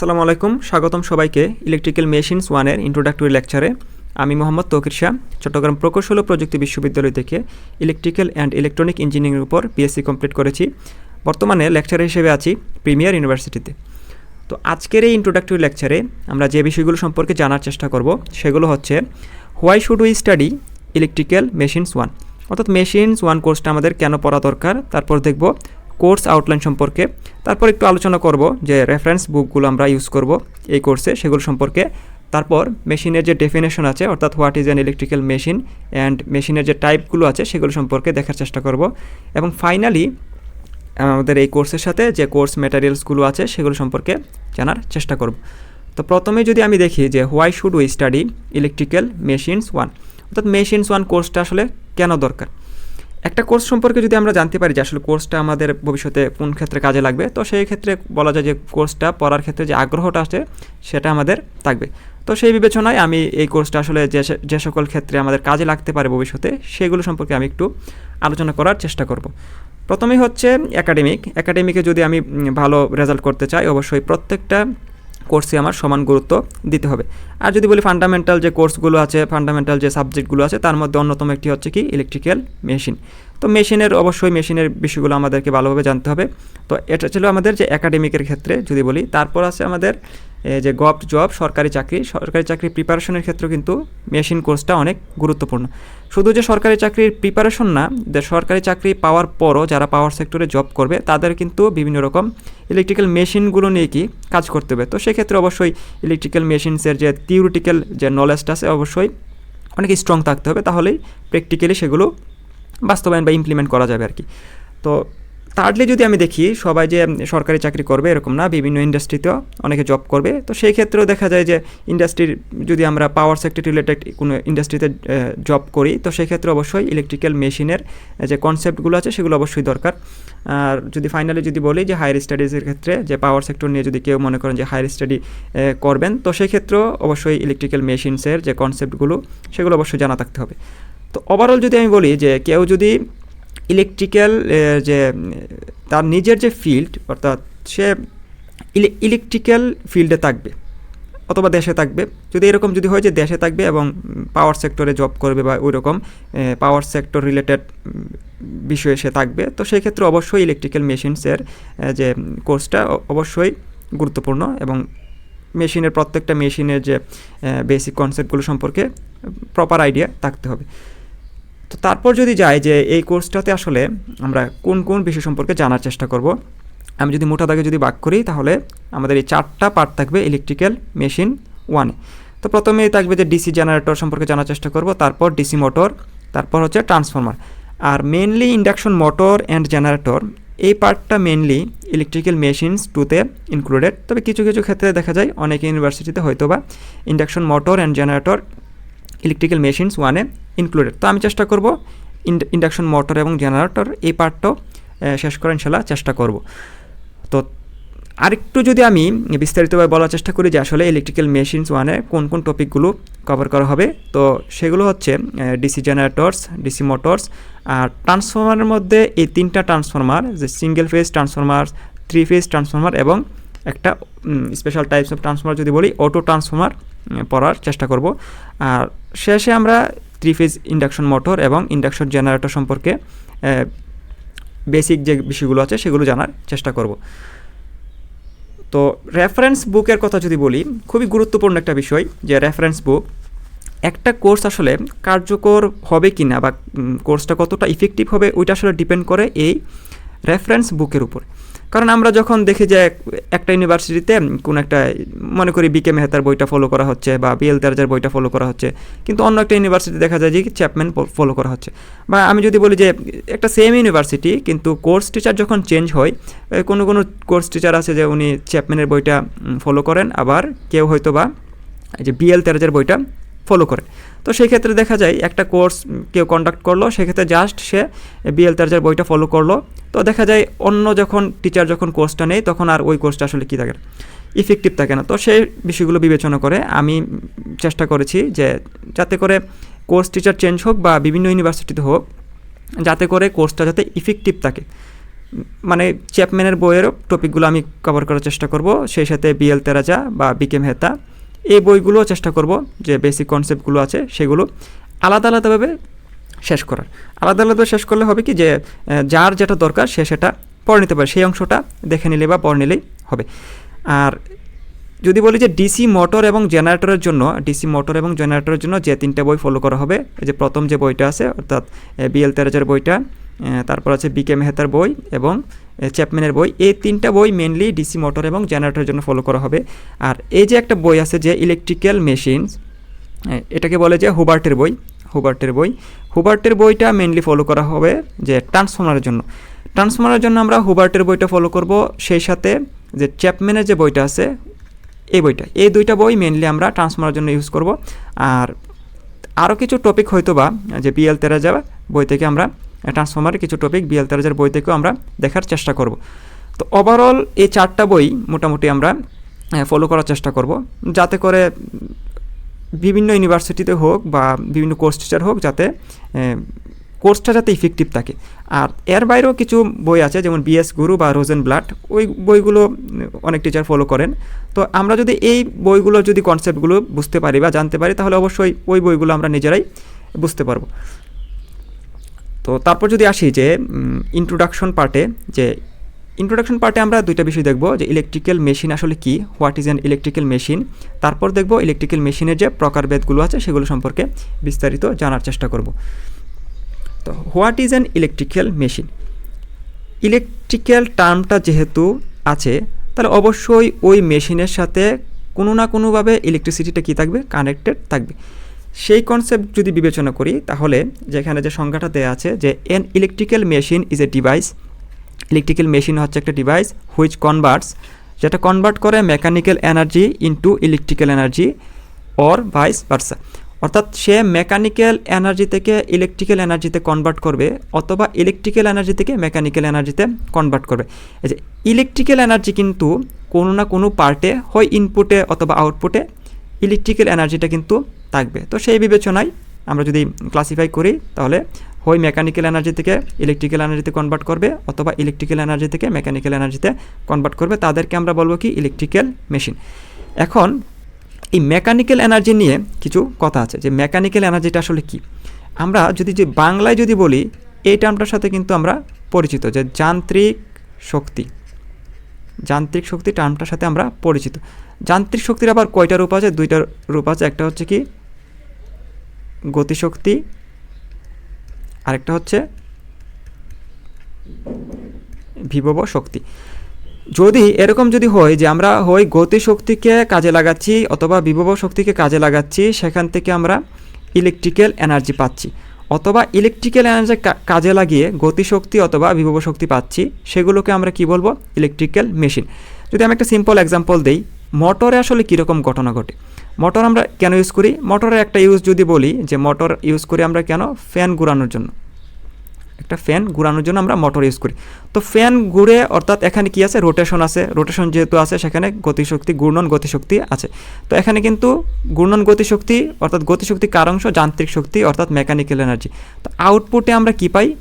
আসসালামু আলাইকুম, স্বাগতম সবাইকে ইলেকট্রিক্যাল মেশিনস ওয়ানের ইন্ট্রোডাক্টরি লেকচারে আমি মোহাম্মদ তৌকির শাহ, চট্টগ্রাম প্রকৌশল ও প্রযুক্তি বিশ্ববিদ্যালয় থেকে ইলেকট্রিক্যাল অ্যান্ড ইলেকট্রনিক ইঞ্জিনিয়ারিংয়ের উপর বিএসসি কমপ্লিট করেছি। বর্তমানে লেকচার হিসেবে আছি প্রিমিয়ার ইউনিভার্সিটিতে তো আজকের এই ইন্ট্রোডাক্টরি লেকচারে আমরা যে বিষয়গুলো সম্পর্কে জানার চেষ্টা করব, সেগুলো হচ্ছে why should we study electrical machines one অর্থাৎ মেশিনস ওয়ান কোর্সটা আমাদের কেন পড়া দরকার? তারপর দেখব কোর্স আউটলাইন সম্পর্কে। তারপর একটু আলোচনা করব যে রেফারেন্স বুকগুলো আমরা ইউজ করব এই কোর্সে সেগুলো সম্পর্কে। তারপর মেশিনের যে ডেফিনেশন আছে, অর্থাৎ what is an electrical machine and মেশিনের যে টাইপগুলো আছে, সেগুলো সম্পর্কে দেখার চেষ্টা করব। এবং ফাইনালি আমাদের এই কোর্সের সাথে যে কোর্স ম্যাটেরিয়ালসগুলো আছে, সেগুলো সম্পর্কে জানার চেষ্টা করব। তো প্রথমে যদি আমি দেখি যে why should we study electrical machines one অর্থাৎ মেশিনস ওয়ান কোর্সটা আসলে কেন দরকার? একটা কোর্স সম্পর্কে যদি আমরা জানতে পারি যে আসলে কোর্সটা আমাদের ভবিষ্যতে কোন ক্ষেত্রে কাজে লাগবে, তো সেই ক্ষেত্রে বলা যায় যে কোর্সটা পড়ার ক্ষেত্রে যে আগ্রহটা আছে সেটা আমাদের থাকবে। তো সেই বিবেচনায় আমি এই কোর্সটা আসলে যে যে সকল ক্ষেত্রে আমাদের কাজে লাগতে পারে ভবিষ্যতে, সেগুলো সম্পর্কে আমি একটু আলোচনা করার চেষ্টা করব। প্রথমেই হচ্ছে একাডেমিক একাডেমিকে যদি আমি ভালো রেজাল্ট করতে চাই, অবশ্যই প্রত্যেকটা কোর্সে আমার সমান গুরুত্ব দিতে হবে। আর যদি বলি ফান্ডামেন্টাল যে কোর্সগুলো আছে ফান্ডামেন্টাল যে সাবজেক্টগুলো আছে, তার মধ্যে অন্যতম একটি হচ্ছে কি? ইলেকট্রিক্যাল মেশিন তো মেশিনের অবশ্যই মেশিনের বিষয়গুলো আমাদেরকে ভালোভাবে জানতে হবে। তো এটা ছিল আমাদের যে একাডেমিকের ক্ষেত্রে যদি বলি, তারপর আছে আমাদের যে গভ জব, সরকারি চাকরি সরকারি চাকরি প্রিপারেশনের ক্ষেত্রে কিন্তু মেশিন কোর্সটা অনেক গুরুত্বপূর্ণ। শুধু যে সরকারি চাকরির প্রিপারেশন না, যে সরকারি চাকরি পাওয়ার পরও যারা পাওয়ার সেক্টরে জব করবে, তাদের কিন্তু বিভিন্ন রকম ইলেকট্রিক্যাল মেশিনগুলো নিয়ে কি কাজ করতে হবে। তো সেক্ষেত্রে অবশ্যই ইলেকট্রিক্যাল মেশিনসের যে থিওরিটিক্যাল যে নলেজটা আছে, অবশ্যই অনেক স্ট্রং থাকতে হবে। তাহলেই প্র্যাকটিক্যালি সেগুলো বাস্তবায়ন বা ইমপ্লিমেন্ট করা যাবে আর কি। তো থার্ডলি যদি আমি দেখি সবাই যে সরকারি চাকরি করবে এরকম না, বিভিন্ন ইন্ডাস্ট্রিতেও অনেকে জব করবে, তো সেই ক্ষেত্রেও দেখা যায় যে ইন্ডাস্ট্রির যদি আমরা পাওয়ার সেক্টর রিলেটেড কোনো ইন্ডাস্ট্রিতে জব করি, তো সেই ক্ষেত্রে অবশ্যই ইলেকট্রিক্যাল মেশিনের যে কনসেপ্টগুলো আছে সেগুলো অবশ্যই দরকার। আর যদি ফাইনালি যদি বলি যে হায়ার স্টাডিজের ক্ষেত্রে, যে পাওয়ার সেক্টর নিয়ে যদি কেউ মনে করেন যে হায়ার স্টাডি করবেন, তো সেই ক্ষেত্রেও অবশ্যই ইলেকট্রিক্যাল মেশিনসের যে কনসেপ্টগুলো সেগুলো অবশ্যই জানা থাকতে হবে। তো ওভারঅল যদি আমি বলি যে কেউ যদি ইলেকট্রিক্যাল যে, তার নিজের যে ফিল্ড অর্থাৎ সে ইলেকট্রিক্যাল ফিল্ডে থাকবে, অথবা দেশে থাকবে। যদি এরকম যদি হয় যে দেশে থাকবে এবং পাওয়ার সেক্টরে জব করবে বা ওই রকম পাওয়ার সেক্টর রিলেটেড বিষয়ে সে থাকবে, তো সেই ক্ষেত্রে অবশ্যই ইলেকট্রিক্যাল মেশিনসের যে কোর্সটা অবশ্যই গুরুত্বপূর্ণ এবং মেশিনের প্রত্যেকটা মেশিনের যে বেসিক কনসেপ্টগুলো সম্পর্কে প্রপার আইডিয়া থাকতে হবে। তো তারপর যদি যাই যে এই কোর্সটাতে আসলে আমরা কোন কোন বিষয় সম্পর্কে জানার চেষ্টা করব, আমি যদি মোটা দাগে যদি বাক করি তাহলে আমাদের এই চারটা পার্ট থাকবে ইলেকট্রিক্যাল মেশিন ওয়ানে তো প্রথমেই থাকবে যে ডিসি জেনারেটর সম্পর্কে জানার চেষ্টা করব, তারপর ডিসি মোটর তারপর হচ্ছে transformer R mainly induction motor and generator এই পার্টটা মেনলি ইলেকট্রিক্যাল মেশিনস টুতে ইনক্লুডেড তবে কিছু কিছু ক্ষেত্রে দেখা যায় অনেক ইউনিভার্সিটিতে হয়তো বা induction motor and generator electrical machines ওয়ানে ইনক্লুডেড তো আমি চেষ্টা করব ইন্ডাকশন মোটর এবং জেনারেটর এই পার্টটাও শেষ করার ইনশাল্লাহ চেষ্টা করব। তো আরেকটু যদি আমি বিস্তারিতভাবে বলার চেষ্টা করি যে আসলে ইলেকট্রিক্যাল মেশিনস ওয়ানে কোন কোন টপিকগুলো কভার করা হবে, তো সেগুলো হচ্ছে ডিসি জেনারেটরস ডিসি মোটরস আর ট্রান্সফরমারের মধ্যে এই তিনটা ট্রান্সফরমার যে single phase transformer three phase transformer এবং একটা স্পেশাল টাইপস অফ ট্রান্সফরমার যদি বলি অটো ট্রান্সফরমার পড়ার চেষ্টা করব। আর শেষে আমরা থ্রি ফেজ ইন্ডাকশন মোটর এবং ইন্ডাকশন জেনারেটর সম্পর্কে বেসিক যে বিষয়গুলো আছে সেগুলো জানার চেষ্টা করব। তো রেফারেন্স বুকের কথা যদি বলি, খুবই গুরুত্বপূর্ণ একটা বিষয় যে রেফারেন্স বুক একটা কোর্স আসলে কার্যকর হবে কি না বা কোর্সটা কতটা ইফেক্টিভ হবে, ওইটা আসলে ডিপেন্ড করে এই রেফারেন্স বুকের উপর। কারণ আমরা যখন দেখি যে একটা ইউনিভার্সিটিতে কোন একটা, মনে করি বিকে মেহতার বইটা ফলো করা হচ্ছে বা বিএল তেরাজার বইটা ফলো করা হচ্ছে, কিন্তু অন্য একটা ইউনিভার্সিটি দেখা যায় যে চ্যাপম্যান ফলো করা হচ্ছে। বা আমি যদি বলি যে একটা সেম ইউনিভার্সিটি কিন্তু কোর্স টিচার যখন চেঞ্জ হয় কোনো কোনো কোর্স টিচার আছে যে উনি চ্যাপম্যানের বইটা ফলো করেন, আবার কেউ হয়তো বা যে বিএল তেরাজার বইটা ফলো করে। তো সেই ক্ষেত্রে দেখা যায় একটা কোর্স কেউ কন্ডাক্ট করল সেক্ষেত্রে জাস্ট সে বিএল তার্জার বইটা ফলো করল। তো দেখা যায় অন্য যখন টিচার যখন কোর্সটা নেই তখন আর ওই কোর্সটা আসলে কী থাকে ইফেক্টিভ থাকে না। তো সেই বিষয়গুলো বিবেচনা করে আমি চেষ্টা করেছি যে যাতে করে কোর্স টিচার চেঞ্জ হোক বা বিভিন্ন ইউনিভার্সিটিতে হোক, যাতে করে কোর্সটা যাতে ইফেক্টিভ থাকে। মানে চ্যাপম্যানের বইয়ের টপিকগুলো আমি কভার করার চেষ্টা করব। সেই সাথে বিএল তেরাজা বা বিকেম হেতা এই বইগুলোও চেষ্টা করব যে বেসিক কনসেপ্টগুলো আছে সেগুলো আলাদা আলাদাভাবে শেষ করার। আলাদা আলাদা শেষ করলে হবে কি যে যার যেটা দরকার সে সেটা পড়ে নিতে পারে। সেই অংশটা দেখে নিলে বা পড়ে নিলেই হবে। আর যদি বলি যে ডিসি মোটর এবং জেনারেটরের জন্য ডিসি মোটর এবং জেনারেটরের জন্য যে তিনটে বই ফলো করা হবে যে প্রথম যে বইটা আছে, অর্থাৎ বিএল তেরাজের বইটা তারপর আছে বিকে মেহতার বই এবং চ্যাপম্যানের বই। এই তিনটা বই মেনলি ডিসি মোটর এবং জেনারেটরের জন্য ফলো করা হবে। আর এই যে একটা বই আছে যে ইলেকট্রিক্যাল মেশিনস এটাকে বলে যে হুবার্টের বই হুবার্টের বই। হুবার্টের বইটা মেনলি ফলো করা হবে যে ট্রান্সফর্মারের জন্য। ট্রান্সফর্মারের জন্য আমরা হুবার্টের বইটা ফলো করব সেই সাথে যে চ্যাপম্যানের যে বইটা আছে, এই বইটা। এই দুইটা বই মেনলি আমরা ট্রান্সফর্মারের জন্য ইউজ করব। আর আরও কিছু টপিক হয়তো বা যে বিএল তেরা যাওয়া বই থেকে আমরা ট্রান্সফর্মারের কিছু টপিক বিএল তেরাজার বই থেকেও আমরা দেখার চেষ্টা করব। তো ওভারঅল এই চারটা বই মোটামুটি আমরা ফলো করার চেষ্টা করব। যাতে করে বিভিন্ন ইউনিভার্সিটিতে হোক বা বিভিন্ন কোর্স টিচার হোক যাতে কোর্সটা যাতে ইফেক্টিভ থাকে। আর এর বাইরেও কিছু বই আছে, যেমন বিএস গুরু বা রোজেন ব্লাড ওই বইগুলো অনেক টিচার ফলো করেন। তো আমরা যদি এই বইগুলো যদি কনসেপ্টগুলো বুঝতে পারি বা জানতে পারি, তাহলে অবশ্যই ওই বইগুলো আমরা নিজেরাই বুঝতে পারব। তো তারপর যদি আসি যে ইন্ট্রোডাকশন পার্টে যে ইন্ট্রোডাকশন পার্টে আমরা দুইটা বিষয় দেখব, যে ইলেকট্রিক্যাল মেশিন আসলে কি what is an electrical machine তারপর দেখব ইলেকট্রিক্যাল মেশিনের যে প্রকারভেদগুলো আছে সেগুলো সম্পর্কে বিস্তারিত জানার চেষ্টা করব। তো what is an electrical machine electrical টার্মটা যেহেতু আছে, তাহলে অবশ্যই ওই মেশিনের সাথে কোনো না কোনোভাবে ইলেকট্রিসিটিটা কী থাকবে? কানেক্টেড থাকবে। সেই কনসেপ্ট যদি বিবেচনা করি, তাহলে যেখানে যে সংজ্ঞাটা দেওয়া আছে যে an electrical machine is a device electrical machine হচ্ছে একটা ডিভাইস হুইচ কনভার্টস যেটা কনভার্ট করে mechanical energy into electrical energy or vice versa অর্থাৎ সে মেকানিক্যাল এনার্জি থেকে ইলেকট্রিক্যাল এনার্জিতে কনভার্ট করবে অথবা ইলেকট্রিক্যাল এনার্জি থেকে মেকানিক্যাল এনার্জিতে কনভার্ট করবে। এই যে ইলেকট্রিক্যাল এনার্জি কিন্তু কোনো না কোনো পার্টে হয় ইনপুটে অথবা আউটপুটে ইলেকট্রিক্যাল এনার্জিটা কিন্তু থাকবে। তো সেই বিবেচনায় আমরা যদি ক্লাসিফাই করি, তাহলে হয় মেকানিক্যাল এনার্জি থেকে ইলেকট্রিক্যাল এনার্জিতে কনভার্ট করবে, অথবা ইলেকট্রিক্যাল এনার্জি থেকে মেকানিক্যাল এনার্জিতে কনভার্ট করবে। তাদেরকে আমরা বলব কি? ইলেকট্রিক্যাল মেশিন এখন এই মেকানিক্যাল এনার্জি নিয়ে কিছু কথা আছে যে মেকানিক্যাল এনার্জিটা আসলে কি? আমরা যদি যে বাংলায় যদি বলি, এই টার্মটার সাথে কিন্তু আমরা পরিচিত যে যান্ত্রিক শক্তি। যান্ত্রিক শক্তি টার্মটার সাথে আমরা পরিচিত। যান্ত্রিক শক্তির আবার কয়টা রূপ আছে? দুইটা রূপ আছে। একটা হচ্ছে কি গতিশক্তি। আরেকটা হচ্ছে বিভব শক্তি। যদি এরকম যদি হয় যে আমরা হয় গতিশক্তিকে কাজে লাগাচ্ছি অথবা বিভব শক্তিকে কাজে লাগাচ্ছি, সেখান থেকে আমরা ইলেকট্রিক্যাল এনার্জি পাচ্ছি। অথবা ইলেকট্রিক্যাল এনার্জি কাজে লাগিয়ে গতিশক্তি অথবা বিভব শক্তি পাচ্ছি, সেগুলোকে আমরা কি বলব? ইলেকট্রিক্যাল মেশিন যদি আমি একটা সিম্পল এক্সাম্পল দিই মোটরে আসলে কীরকম ঘটনা ঘটে? মোটর আমরা কেন ইউজ করি? মোটরের একটা ইউজ যদি বলি যে মোটর ইউজ করি আমরা কেন? ফ্যান ঘুরানোর জন্য। একটা ফ্যান ঘুরানোর জন্য আমরা মোটর ইউজ করি। তো ফ্যান ঘুরে অর্থাৎ এখানে কি আছে? রোটেশন আছে। রোটেশন যেহেতু আছে, সেখানে গতিশক্তি, ঘূর্ণন গতিশক্তি আছে। তো এখানে কিন্তু ঘূর্ণন গতিশক্তি অর্থাৎ গতিশক্তি কার অংশ? যান্ত্রিক শক্তি অর্থাৎ মেকানিক্যাল এনার্জি তো আউটপুটে আমরা কি পাই?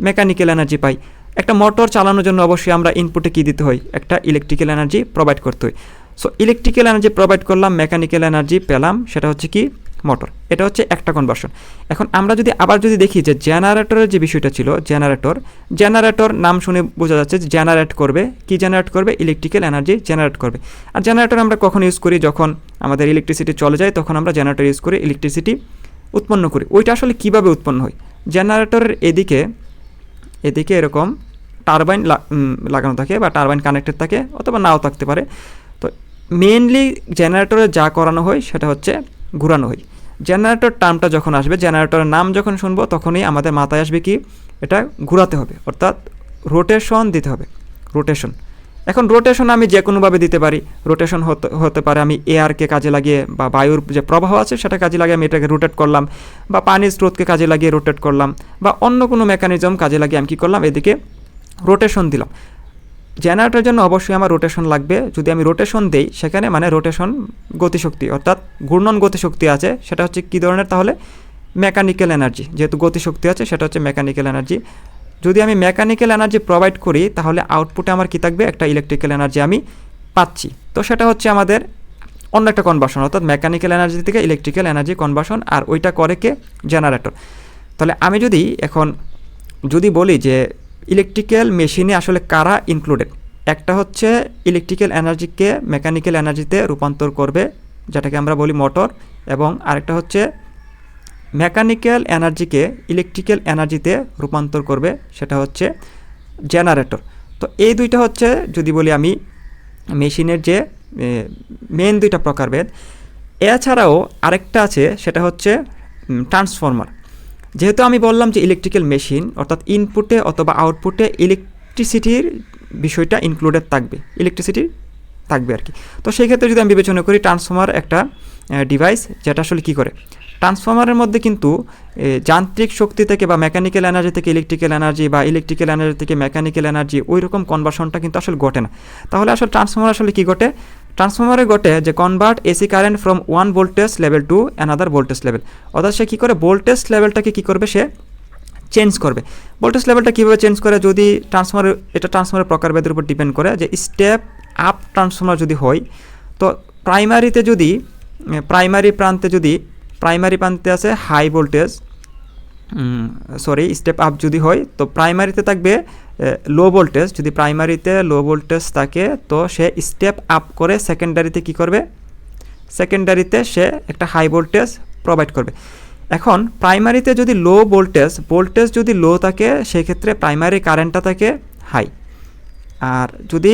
মেকানিক্যাল এনার্জি পাই। একটা মোটর চালানোর জন্য অবশ্যই আমরা ইনপুটে কী দিতে হয়? একটা ইলেকট্রিক্যাল এনার্জি প্রোভাইড করতে হয়। সো ইলেকট্রিক্যাল এনার্জি প্রোভাইড করলাম মেকানিক্যাল এনার্জি পেলাম, সেটা হচ্ছে কি? মোটর এটা হচ্ছে একটা কনভার্সন এখন আমরা যদি আবার যদি দেখি যে জেনারেটরের যে বিষয়টা ছিল জেনারেটর জেনারেটর নাম শুনে বোঝা যাচ্ছে যে জেনারেট করবে, কি জেনারেট করবে? ইলেকট্রিক্যাল এনার্জি জেনারেট করবে। আর জেনারেটর আমরা কখন ইউজ করি? যখন আমাদের ইলেকট্রিসিটি চলে যায়, তখন আমরা জেনারেটর ইউজ করি ইলেকট্রিসিটি উৎপন্ন করি। ওইটা আসলে কীভাবে উৎপন্ন হয়? জেনারেটরের এদিকে এদিকে এরকম টারবাইন লাগানো থাকে বা টারবাইন কানেক্টেড থাকে, অথবা নাও থাকতে পারে। মেনলি জেনারেটরে যা করানো হয় সেটা হচ্ছে ঘুরানো হয়। জেনারেটর টার্মটা যখন আসবে জেনারেটরের নাম যখন শুনব, তখনই আমাদের মাথায় আসবে কি? এটা ঘুরাতে হবে, অর্থাৎ রোটেশন দিতে হবে রোটেশন এখন রোটেশন আমি যে কোনোভাবে দিতে পারি রোটেশন হতে হতে পারে আমি এয়ারকে কাজে লাগিয়ে বা বায়ুর যে প্রবাহ আছে সেটা কাজে লাগিয়ে আমি এটাকে রোটেট করলাম, বা পানির স্রোতকে কাজে লাগিয়ে রোটেট করলাম, বা অন্য কোনো মেকানিজম কাজে লাগিয়ে আমি কী করলাম? এদিকে রোটেশন দিলাম। জেনারেটরের জন্য অবশ্যই আমার রোটেশন লাগবে। যদি আমি রোটেশন দেই, সেখানে মানে রোটেশন গতিশক্তি, অর্থাৎ ঘূর্ণন গতিশক্তি আছে, সেটা হচ্ছে কী ধরনের? তাহলে মেকানিক্যাল এনার্জি যেহেতু গতিশক্তি আছে, সেটা হচ্ছে মেকানিক্যাল এনার্জি যদি আমি মেকানিক্যাল এনার্জি প্রোভাইড করি, তাহলে আউটপুটে আমার কী থাকবে? একটা ইলেকট্রিক্যাল এনার্জি আমি পাচ্ছি। তো সেটা হচ্ছে আমাদের অন্য একটা কনভার্সন অর্থাৎ মেকানিক্যাল এনার্জি থেকে ইলেকট্রিক্যাল এনার্জি কনভার্সন আর ওইটা করে কে? জেনারেটর তাহলে আমি যদি এখন, যদি বলি যে ইলেকট্রিক্যাল মেশিনে আসলে কারা ইনক্লুডেড একটা হচ্ছে ইলেকট্রিক্যাল এনার্জিকে মেকানিক্যাল এনার্জিতে রূপান্তর করবে, যেটাকে আমরা বলি মোটর, এবং আরেকটা হচ্ছে মেকানিক্যাল এনার্জিকে ইলেকট্রিক্যাল এনার্জিতে রূপান্তর করবে, সেটা হচ্ছে জেনারেটর। তো এই দুইটা হচ্ছে, যদি বলি আমি, মেশিনের যে মেন দুইটা প্রকারভেদ। এছাড়াও আরেকটা আছে, সেটা হচ্ছে ট্রান্সফর্মার যেহেতু আমি বললাম যে ইলেকট্রিক্যাল মেশিন অর্থাৎ ইনপুটে অথবা আউটপুটে ইলেকট্রিসিটির বিষয়টা ইনক্লুডেড থাকবে ইলেকট্রিসিটি থাকবে আর কি। তো সেই ক্ষেত্রে যদি আমি বিবেচনা করি ট্রান্সফর্মার একটা ডিভাইস যেটা আসলে কী করে? ট্রান্সফর্মারের মধ্যে কিন্তু যান্ত্রিক শক্তি থেকে বা মেকানিক্যাল এনার্জি থেকে ইলেকট্রিক্যাল এনার্জি বা ইলেকট্রিক্যাল এনার্জি থেকে মেকানিক্যাল এনার্জি ওই রকম কনভার্সনটা কিন্তু আসলে ঘটে না। তাহলে আসলে ট্রান্সফর্মার আসলে কী ঘটে? ট্রান্সফর্মারে ঘটে যে convert AC current from one voltage level to another voltage level অর্থাৎ সে কী করে? ভোল্টেজ লেভেলটাকে কী করবে? সে চেঞ্জ করবে। ভোল্টেজ লেভেলটা কীভাবে চেঞ্জ করে? যদি ট্রান্সফর্মার এটা ট্রান্সফর্মারের প্রকারভেদের উপর ডিপেন্ড করে যে স্টেপ আপ ট্রান্সফর্মার যদি হয়, তো প্রাইমারিতে যদি প্রাইমারি প্রান্তে যদি প্রাইমারি প্রান্তে আছে high voltage sorry step up যদি হয়, তো প্রাইমারিতে থাকবে লো ভোল্টেজ যদি প্রাইমারিতে লো ভোল্টেজ থাকে, তো সে স্টেপ আপ করে সেকেন্ডারিতে কি করবে? সেকেন্ডারিতে সে একটা হাই ভোল্টেজ প্রোভাইড করবে। এখন প্রাইমারিতে যদি লো ভোল্টেজ ভোল্টেজ যদি লো থাকে, সেক্ষেত্রে প্রাইমারি কারেন্টটা থাকে হাই আর যদি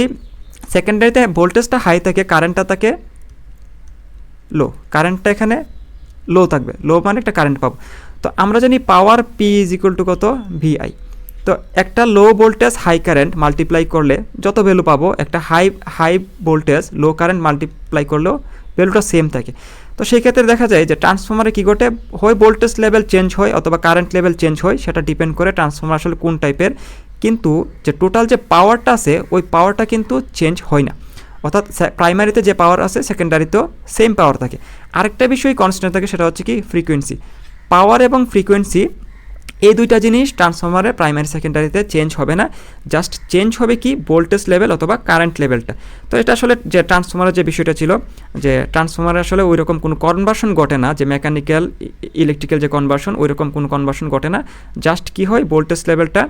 সেকেন্ডারিতে ভোল্টেজটা হাই থাকে কারেন্টটা থাকে লো কারেন্টটা এখানে লো থাকবে। লো মানে একটা কারেন্ট পাবো। তো আমরা জানি power P is equal to কত? ভিআই তো একটা low voltage high current multiply করলে যত ভ্যালু পাবো, একটা high high voltage low current multiply করলেও ভ্যালুটা সেম থাকে। তো সেই ক্ষেত্রে দেখা যায় যে ট্রান্সফর্মারে কী ঘটে? হয় ভোল্টেজ লেভেল চেঞ্জ হয় অথবা কারেন্ট লেভেল চেঞ্জ হয়, সেটা ডিপেন্ড করে ট্রান্সফর্মার আসলে কোন টাইপের কিন্তু যে টোটাল যে পাওয়ারটা আছে, ওই পাওয়ারটা কিন্তু চেঞ্জ হয় না। অর্থাৎ প্রাইমারিতে যে পাওয়ার আছে সেকেন্ডারিতেও সেম পাওয়ার থাকে। আরেকটা বিষয় কনস্ট্যান্ট থাকে, সেটা হচ্ছে কি ফ্রিকোয়েন্সি পাওয়ার এবং ফ্রিকোয়েন্সি, এই দুইটা জিনিস ট্রান্সফর্মারের প্রাইমারি সেকেন্ডারিতে চেঞ্জ হবে না। জাস্ট চেঞ্জ হবে কি? ভোল্টেজ লেভেল অথবা কারেন্ট লেভেলটা তো এটা আসলে যে ট্রান্সফর্মারের যে বিষয়টা ছিল, যে ট্রান্সফর্মারে আসলে ওই রকম কোনো কনভার্সন ঘটে না। যে মেকানিক্যাল ইলেকট্রিক্যাল যে কনভার্সন ওই রকম কোনো কনভার্সন ঘটে না। জাস্ট কি হয়? ভোল্টেজ লেভেলটা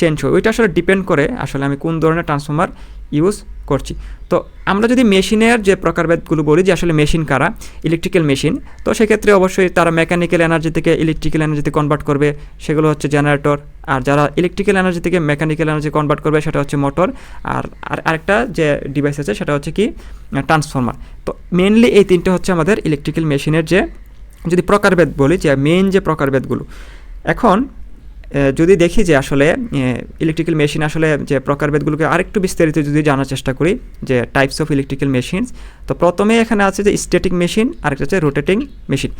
চেঞ্জ হয়। ওইটা আসলে ডিপেন্ড করে আসলে আমি কোন ধরনের ট্রান্সফর্মার ইউজ করছি। তো আমরা যদি মেশিনের যে প্রকারভেদগুলো বলি যে আসলে মেশিন কারা? ইলেকট্রিক্যাল মেশিন তো সেক্ষেত্রে অবশ্যই তারা মেকানিক্যাল এনার্জি থেকে ইলেকট্রিক্যাল এনার্জিতে কনভার্ট করবে। সেগুলো হচ্ছে জেনারেটর আর যারা ইলেকট্রিক্যাল এনার্জি থেকে মেকানিক্যাল এনার্জি কনভার্ট করবে সেটা হচ্ছে মোটর আর আর আরেকটা যে ডিভাইস আছে সেটা হচ্ছে কি? ট্রান্সফর্মার তো মেনলি এই তিনটে হচ্ছে আমাদের ইলেকট্রিক্যাল মেশিনের যে, যদি প্রকারভেদ বলি যে মেন যে প্রকারভেদগুলো। এখন যদি দেখি যে আসলে ইলেকট্রিক্যাল মেশিন আসলে যে প্রকারভেদগুলোকে আরেকটু বিস্তারিত যদি জানার চেষ্টা করি, যে টাইপস অফ ইলেকট্রিক্যাল মেশিনস তো প্রথমে এখানে আছে যে স্ট্যাটিক মেশিন আরেকটা হচ্ছে রোটেটিং মেশিন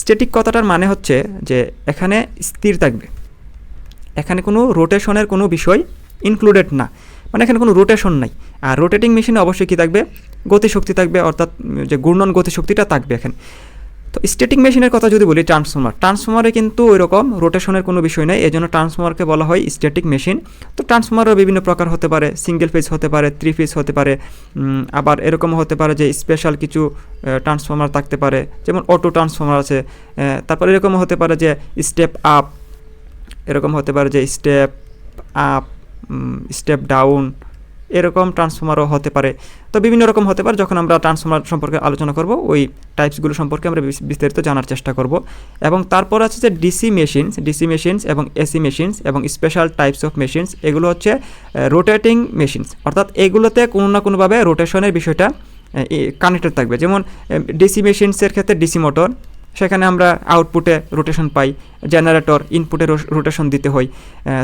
স্ট্যাটিক কথাটার মানে হচ্ছে যে এখানে স্থির থাকবে। এখানে কোনো রোটেশনের কোনো বিষয় ইনক্লুডেড না। মানে এখানে কোনো রোটেশন নাই। আর রোটেটিং মেশিনে অবশ্যই কী থাকবে? গতিশক্তি থাকবে, অর্থাৎ যে ঘূর্ণন গতিশক্তিটা থাকবে এখানে। তো স্ট্যাটিক মেশিনের কথা যদি বলি ট্রান্সফর্মার ট্রান্সফর্মারে কিন্তু ওই রকম রোটেশনের কোনো বিষয় নেই এই জন্য ট্রান্সফর্মারকে বলা হয় স্ট্যাটিক মেশিন তো ট্রান্সফর্মারও বিভিন্ন প্রকার হতে পারে সিঙ্গেল ফেজ হতে পারে থ্রি ফেজ হতে পারে আবার এরকমও হতে পারে যে স্পেশাল কিছু ট্রান্সফর্মার থাকতে পারে, যেমন অটো ট্রান্সফর্মার আছে তারপর এরকমও হতে পারে যে স্টেপ আপ এরকম হতে পারে যে স্টেপ আপ স্টেপ ডাউন এরকম ট্রান্সফর্মারও হতে পারে। তো বিভিন্ন রকম হতে পারে, যখন আমরা ট্রান্সফর্মার সম্পর্কে আলোচনা করব, ওই টাইপসগুলো সম্পর্কে আমরা বিস্তারিত জানার চেষ্টা করব। এবং তারপর আছে যে ডিসি মেশিনস ডিসি মেশিনস এবং এসি মেশিনস এবং স্পেশাল টাইপস অফ মেশিনস এগুলো হচ্ছে রোটেটিং মেশিনস অর্থাৎ এগুলোতে কোনো না কোনোভাবে রোটেশনের বিষয়টা কানেক্টেড থাকবে। যেমন ডিসি মেশিনসের ক্ষেত্রে ডিসি মোটর সেখানে আমরা আউটপুটে রোটেশন পাই জেনারেটর ইনপুটে রোটেশন দিতে হয়।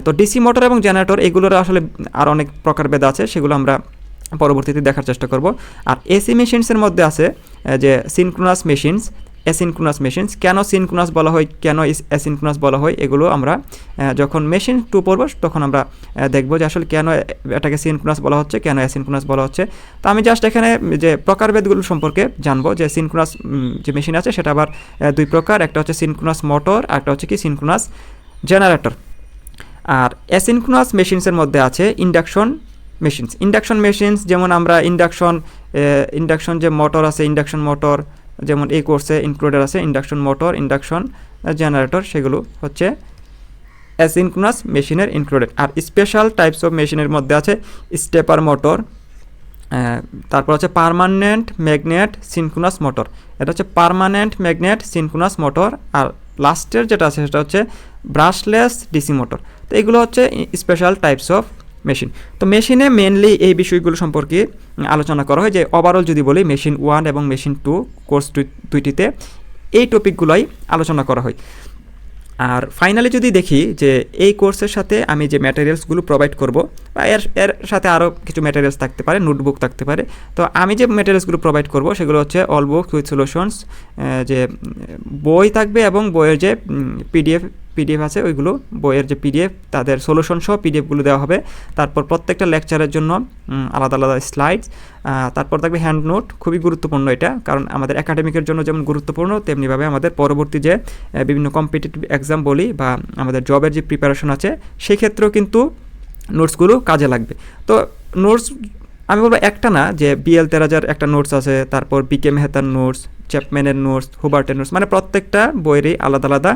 তো ডিসি মোটর এবং জেনারেটর এগুলোর আসলে আর অনেক প্রকারভেদ আছে, সেগুলো আমরা পরবর্তীতে দেখার চেষ্টা করব। আর এসি মেশিনসের মধ্যে আছে যে সিনক্রোনাস মেশিনস অ্যাসিনক্রোনাস মেশিনস। কেন সিনক্রোনাস বলা হয়, কেন অ্যাসিনক্রোনাস বলা হয়, এগুলো আমরা যখন মেশিন টু পড়ব, তখন আমরা দেখব যে আসলে কেন এটাকে সিনক্রোনাস বলা হচ্ছে, কেন অ্যাসিনক্রোনাস বলা হচ্ছে। তো আমি জাস্ট এখানে যে প্রকারভেদগুলো সম্পর্কে জানব, যে সিনক্রোনাস যে মেশিন আছে, সেটা আবার দুই প্রকার, একটা হচ্ছে সিনক্রোনাস মোটর একটা হচ্ছে কি সিনক্রোনাস জেনারেটর। আর অ্যাসিনক্রোনাস মেশিনসের মধ্যে আছে ইন্ডাকশন মেশিনস। ইন্ডাকশন মেশিনস, যেমন আমরা ইন্ডাকশন ইন্ডাকশন যে মোটর আছে, ইন্ডাকশন মোটর যেমন এই কোর্সে ইনক্লুডেড আছে ইন্ডাকশন মোটর ইন্ডাকশন জেনারেটর সেগুলো হচ্ছে অ্যাসিনক্রোনাস মেশিনের ইনক্লুডেড আর স্পেশাল টাইপস অফ মেশিনের মধ্যে আছে স্টেপার মোটর তারপর হচ্ছে পারমানেন্ট ম্যাগনেট সিনক্রোনাস মোটর এটা হচ্ছে পারমানেন্ট ম্যাগনেট সিনক্রোনাস মোটর আর লাস্টের যেটা আছে সেটা হচ্ছে ব্রাশলেস ডিসি মোটর তো এগুলো হচ্ছে স্পেশাল টাইপস অফ মেশিন। তো মেশিনে মেনলি এই বিষয়গুলো সম্পর্কে আলোচনা করা হয় যে ওভারঅল যদি বলি মেশিন ওয়ান এবং মেশিন টু কোর্স দুইটিতে এই টপিকগুলোই আলোচনা করা হয়। আর ফাইনালি যদি দেখি যে এই কোর্সের সাথে আমি যে ম্যাটেরিয়ালসগুলো প্রোভাইড করব, বা এর এর সাথে আরও কিছু ম্যাটেরিয়ালস থাকতে পারে নোটবুক থাকতে পারে, তো আমি যে ম্যাটেরিয়ালসগুলো প্রোভাইড করব সেগুলো হচ্ছে অল বুক উইথ সলিউশনস যে বই থাকবে এবং বইয়ের যে পিডিএফ পিডিএফ আছে, ওইগুলো, বইয়ের যে পিডিএফ তাদের সলিউশন সহ পিডিএফগুলো দেওয়া হবে। তারপর প্রত্যেকটা লেকচারের জন্য আলাদা আলাদা স্লাইডস তারপর থাকবে হ্যান্ড নোট খুবই গুরুত্বপূর্ণ এটা, কারণ আমাদের একাডেমিকের জন্য যেমন গুরুত্বপূর্ণ, তেমনিভাবে আমাদের পরবর্তী যে বিভিন্ন কম্পিটিটিভ এক্সাম বলি বা আমাদের জবের যে প্রিপারেশন আছে, সেই ক্ষেত্রেও কিন্তু নোটসগুলো কাজে লাগবে। তো নোটস আমি বলব একটা না, যে বিএল তেরাজার একটা নোটস আছে, তারপর বিকে মেহতার নোটস চ্যাপম্যানের নোটস হুবার্টের নোটস মানে প্রত্যেকটা বইয়েরই আলাদা আলাদা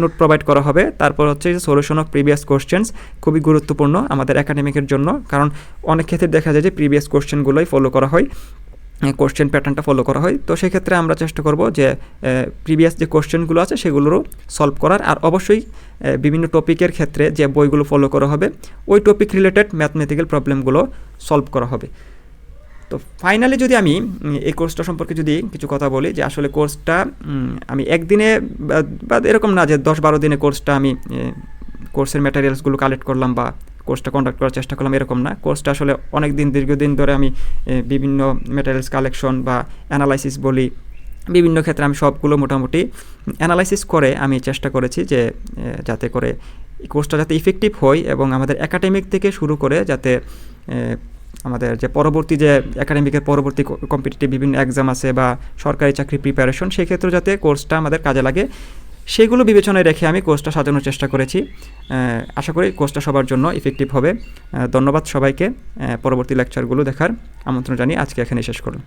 নোট প্রোভাইড করা হবে। তারপর হচ্ছে যে সলিউশন অফ প্রিভিয়াস কোশ্চেন্স খুবই গুরুত্বপূর্ণ আমাদের একাডেমিকের জন্য, কারণ অনেক ক্ষেত্রে দেখা যায় যে প্রিভিয়াস কোশ্চেনগুলোই ফলো করা হয় কোশ্চেন প্যাটার্নটা ফলো করা হয়। তো সেক্ষেত্রে আমরা চেষ্টা করব যে প্রিভিয়াস যে কোশ্চেনগুলো আছে সেগুলোরও সলভ করার। আর অবশ্যই বিভিন্ন টপিকের ক্ষেত্রে যে বইগুলো ফলো করা হবে, ওই টপিক রিলেটেড ম্যাথমেটিক্যাল প্রবলেমগুলো সলভ করা হবে। তো ফাইনালি যদি আমি এই কোর্সটা সম্পর্কে যদি কিছু কথা বলি যে আসলে কোর্সটা আমি একদিনে বা এরকম না যে দশ বারো দিনে কোর্সটা আমি কোর্সের ম্যাটেরিয়ালসগুলো কালেক্ট করলাম বা কোর্সটা কন্ডাক্ট করার চেষ্টা করলাম এরকম না। কোর্সটা আসলে অনেক দিন দীর্ঘদিন ধরে আমি বিভিন্ন ম্যাটেরিয়ালস কালেকশন বা অ্যানালাইসিস বলি, বিভিন্ন ক্ষেত্রে আমি সবগুলো মোটামুটি অ্যানালাইসিস করে আমি চেষ্টা করেছি যে যাতে করে কোর্সটা যাতে ইফেক্টিভ হয় এবং আমাদের একাডেমিক থেকে শুরু করে যাতে আমাদের যে পরবর্তী যে একাডেমিকের পরবর্তী কম্পিটিটিভ বিভিন্ন এক্সাম আছে বা সরকারি চাকরি প্রিপারেশন সেক্ষেত্রে যাতে কোর্সটা আমাদের কাজে লাগে, সেগুলো বিবেচনায় রেখে আমি কোর্সটা সাজানোর চেষ্টা করেছি। আশা করি কোর্সটা সবার জন্য ইফেক্টিভ হবে। ধন্যবাদ সবাইকে। পরবর্তী লেকচারগুলো দেখার আমন্ত্রণ জানিয়ে আজকে এখানে শেষ করুন